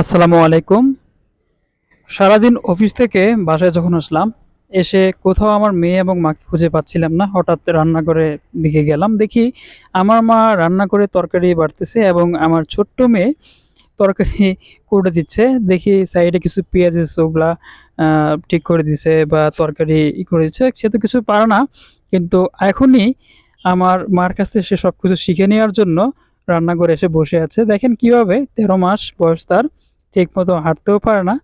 আসসালামু আলাইকুম। সারাদিন অফিস থেকে বাসায় যখন আসলাম, এসে কোথাও আমার মেয়ে এবং মাকে খুঁজে পাচ্ছিলাম না। হঠাৎ রান্নাঘরের দিকে গেলাম, দেখি আমার মা রান্না করে তরকারি বাড়তেছে এবং আমার ছোট্ট মেয়ে তরকারি করে দিচ্ছে। দেখি সাইডে কিছু পেঁয়াজের ওগুলা ঠিক করে দিছে বা তরকারি ই করে দিচ্ছে। সে তো কিছু পারে না, কিন্তু এখনই আমার মার কাছ থেকে সে সব কিছু শিখে নেওয়ার জন্য রান্নাঘরে এসে বসে আছে। দেখেন কীভাবে তেরো মাস বয়স তার ঠিক মতো হাঁটতেও পারে না।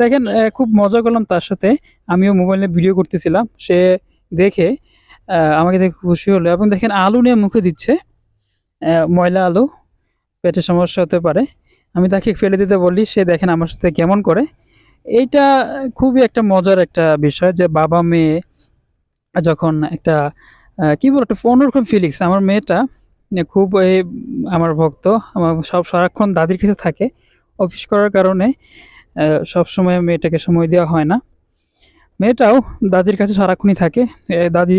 দেখেন খুব মজা করলাম তার সাথে। আমিও মোবাইলে ভিডিও করতেছিলাম। সে দেখে আমাকে দেখে খুশি হলো এবং দেখেন আলু নিয়ে মুখে দিচ্ছে। ময়লা আলু, পেটের সমস্যা হতে পারে। আমি তাকে ফেলে দিতে বলি, সে দেখেন আমার সাথে কেমন করে। এইটা খুবই একটা মজার একটা বিষয় যে বাবা মেয়ে যখন একটা কি বলব একটা অন্যরকম ফিলিংস আমার মেয়েটা খুব এই আমার ভক্ত, আমার সব সারাক্ষণ দাদির কাছে থাকে। অফিস করার কারণে সব সময় মেয়েটাকে সময় দেওয়া হয় না। মেয়েটাও দাদির কাছে সারাক্ষণই থাকে। দাদি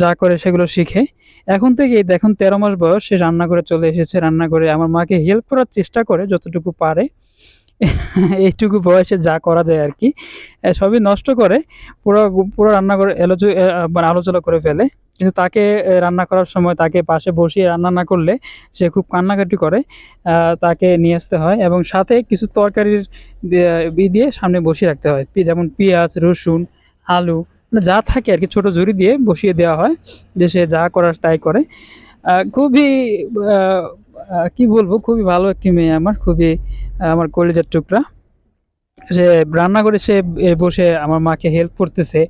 যা করে সেগুলো শিখে। এখন থেকে দেখুন, তেরো মাস বয়স, সে রান্না করে চলে এসেছে। রান্না করে আমার মাকে হেল্প করার চেষ্টা করে যতটুকু পারে। এইটুকু বয়সে যা করা যায় আর কি। সবই নষ্ট করে, পুরো পুরো রান্না করে এলোচো মানে আলোচনা করে ফেলে। কিন্তু তাকে রান্না করার সময় তাকে পাশে বসিয়ে রান্না না করলে সে খুব কান্নাকাটি করে তাকে নিয়ে আসতে হয় এবং সাথে কিছু তরকারির দিয়ে- সামনে বসিয়ে রাখতে হয়। যেমন পেঁয়াজ, রসুন, আলু মানে যা থাকে আর কি, ছোটো ঝুড়ি দিয়ে বসিয়ে দেওয়া হয় যে সে যা করার তাই করে। খুবই কি বলব, খুবই ভালো একটি মেয়ে আমার, খুবই আমার কলেজের টুকরা। সে রান্না করে সে বসে আমার মাকে হেল্প করতেছে।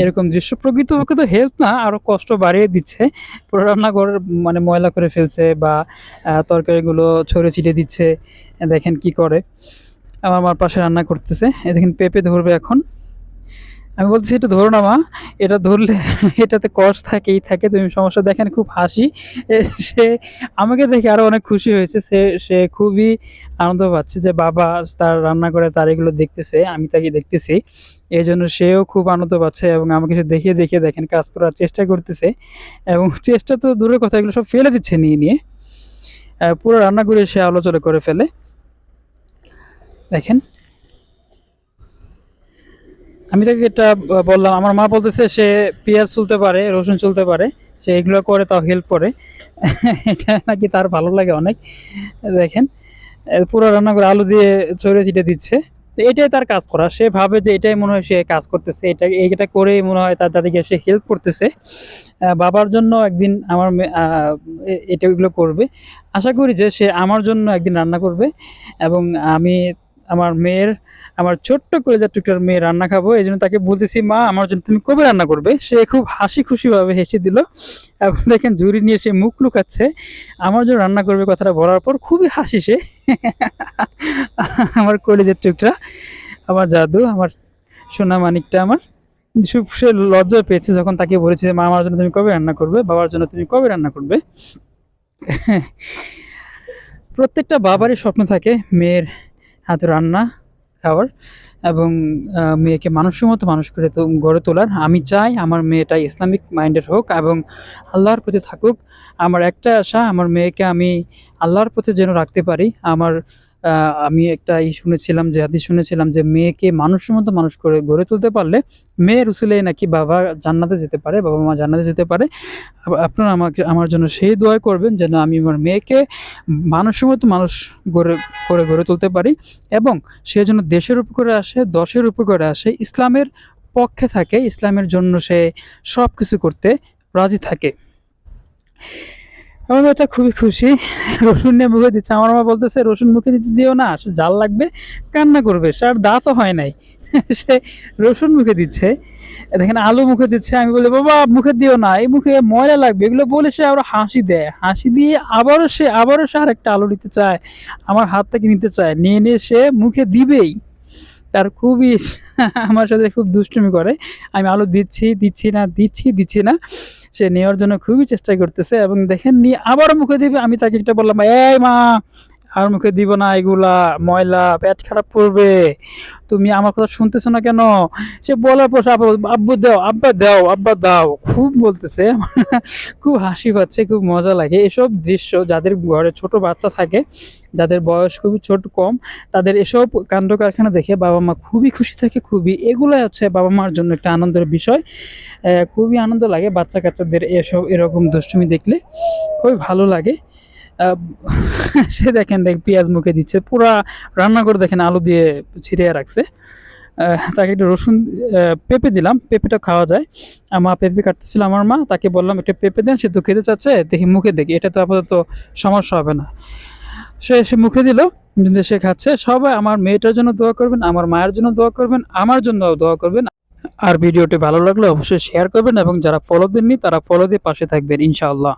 এরকম দৃশ্য। প্রকৃতপক্ষে তো হেল্প না আরও কষ্ট বাড়িয়ে দিচ্ছে। পুরো রান্নাঘর মানে ময়লা করে ফেলছে বা তরকারিগুলো ছড়ে ছিটে দিচ্ছে। দেখেন কি করে। আমার মার পাশে রান্না করতেছে। দেখেন পেঁপে ধরবে এখন। আমি বলতেছি এটা ধরো না মা, এটা ধরলে এটাতে কষ থাকেই থাকে, তুমি সমস্যা দেখেন, খুব হাসি। সে আমাকে দেখে আরও অনেক খুশি হয়েছে। সে সে খুবই আনন্দ পাচ্ছে যে বাবা তার রান্না করে, তার এগুলো দেখতেছে, আমি তাকে দেখতেছি। এই জন্য সেও খুব আনন্দ পাচ্ছে এবং আমাকে সে দেখিয়ে দেখিয়ে দেখেন, কাজ করার চেষ্টা করতেছে। এবং চেষ্টা তো দূরের কথা, এগুলো সব ফেলে দিচ্ছে নিয়ে নিয়ে। পুরো রান্না করে সে আলোচনা করে ফেলে। দেখেন। আমি তাকে এটা বললাম, আমার মা বলতেছে সে পেঁয়াজ চুলতে পারে, রসুন চুলতে পারে, সে এগুলো করে, তাও হেল্প করে। এটা নাকি তার ভালো লাগে অনেক, দেখেন। পুরো রান্না করে আলু দিয়ে ছড়িয়ে ছিটে দিচ্ছে। তো এটাই তার কাজ করা। সে ভাবে যে এটাই মনে হয় সে কাজ করতেছে, এটা, এইটা করেই মনে হয় তার দাদিকে সে হেল্প করতেছে। বাবার জন্য একদিন আমার এটা এগুলো করবে। আশা করি যে সে আমার জন্য একদিন রান্না করবে এবং আমি আমার মেয়ের, আমার ছোট্ট কলেজার টুকরার মেয়ে রান্না খাব, এই জন্য তাকে বলতেছি, মা, আমার জন্য তুমি কবে রান্না করবে? সে খুব হাসি খুশি ভাবে হেসে দিল। এবং দেখেন ঝুড়ি নিয়ে সে মুখ লুকাচ্ছে। আমার জন্য রান্না করবে কথাটা বলার পর খুবই হাসি সে। আমার কলেজের টুকরা, আমার জাদু, আমার সোনা মানিকটা আমার। সে লজ্জা পেয়েছে যখন তাকে বলেছে, মা, আমার জন্য তুমি কবে রান্না করবে? বাবার জন্য তুমি কবে রান্না করবে? প্রত্যেকটা বাবারই স্বপ্ন থাকে মেয়ের হাতে রান্না খাওয়ার এবং মেয়েকে মানুষের মতো মানুষ করে গড়ে তোলার। আমি চাই আমার মেয়েটা ইসলামিক মাইন্ডের হোক এবং আল্লাহর প্রতি থাকুক। আমার একটা আশা, আমার মেয়েকে আমি আল্লাহর প্রতি যেন রাখতে পারি। আমার আমি একটা ই শুনেছিলাম যে হাদিস শুনেছিলাম যে মেয়েকে মানুষের মতো মানুষ করে গড়ে তুলতে পারলে মেয়ের উসুলে নাকি বাবা জান্নাতে যেতে পারে, বাবা মা জান্নাতে যেতে পারে। আপনারা আমাকে, আমার জন্য সেই দোয়া করবেন যেন আমি আমার মেয়েকে মানুষের মতো মানুষ গড়ে, করে গড়ে তুলতে পারি এবং সে যেন দেশের উপকারে আসে। দশের উপকারে আসে, ইসলামের পক্ষে থাকে, ইসলামের জন্য সে সব কিছু করতে রাজি থাকে। আমার মেয়েটা খুবই খুশি। রসুন নিয়ে মুখে দিচ্ছে। আমার মা বলতেছে, রসুন মুখে দিতে দিও না সে জাল লাগবে, কান্না করবে, সে আর দাঁতও হয় নাই। সে রসুন মুখে দিচ্ছে। দেখেন, আলু মুখে দিচ্ছে। আমি বলি, বাবা, মুখে দিও না, এই মুখে ময়লা লাগবে। এগুলো বলে সে আরও হাসি দেয়। হাসি দিয়ে আবারও সে আবারও সে আরেকটা আলু নিতে চায়। আমার হাত থেকে নিতে চায়। নিয়ে নিয়ে সে মুখে দিবেই। তার খুবই আমার সাথে খুব দুষ্টুমি করে। আমি আলো দিচ্ছি দিচ্ছি না, দিচ্ছি দিচ্ছি না। সে নেওয়ার জন্য খুবই চেষ্টা করতেছে এবং দেখেন নিয়ে আবার মুখে দিবে। আমি তাকে একটা বললাম, এই মা আর মুখে দিব না এগুলা, ময়লা, পেট খারাপ করবে। তুমি আমার কথা শুনতেছো না কেন? সে বলার পর আব্বু দাও, আব্বা দাও আব্বা দাও। খুব বলতেছে, খুব হাসি পাচ্ছে, খুব মজা লাগে। এসব দৃশ্য যাদের ঘরে ছোট বাচ্চা থাকে, যাদের বয়স খুবই ছোট কম, তাদের এসব কাণ্ড কারখানা দেখে বাবা মা খুবই খুশি থাকে, খুবই। এগুলাই হচ্ছে বাবা মার জন্য একটা আনন্দের বিষয়। খুবই আনন্দ লাগে বাচ্চা কাচ্চাদের এসব এরকম দুষ্টুমি দেখলে। খুবই ভালো লাগে। সে দেখেন দেখ, পেঁয়াজ মুখে দিচ্ছে, পুরা রান্না করে দেখেন আলু দিয়ে ছিটিয়ে রাখছে। তাকে একটু রসুন পেঁপে দিলাম, পেঁপেটা খাওয়া যায়। আমার পেঁপে কাটতেছিল আমার মা, তাকে বললাম, একটু পেঁপে দেন, সে তো খেতে চাচ্ছে, দেখি মুখে দেখি, এটা তো আপাতত সমস্যা হবে না। সে সে মুখে দিল, কিন্তু সে খাচ্ছে। সবাই আমার মেয়েটার জন্য দোয়া করবেন, আমার মায়ের জন্য দোয়া করবেন, আমার জন্য দোয়া করবেন। আর ভিডিওটি ভালো লাগলে অবশ্যই শেয়ার করবেন এবং যারা ফলো দেননি, তারা ফলো দিয়ে পাশে থাকবেন, ইনশাআল্লাহ।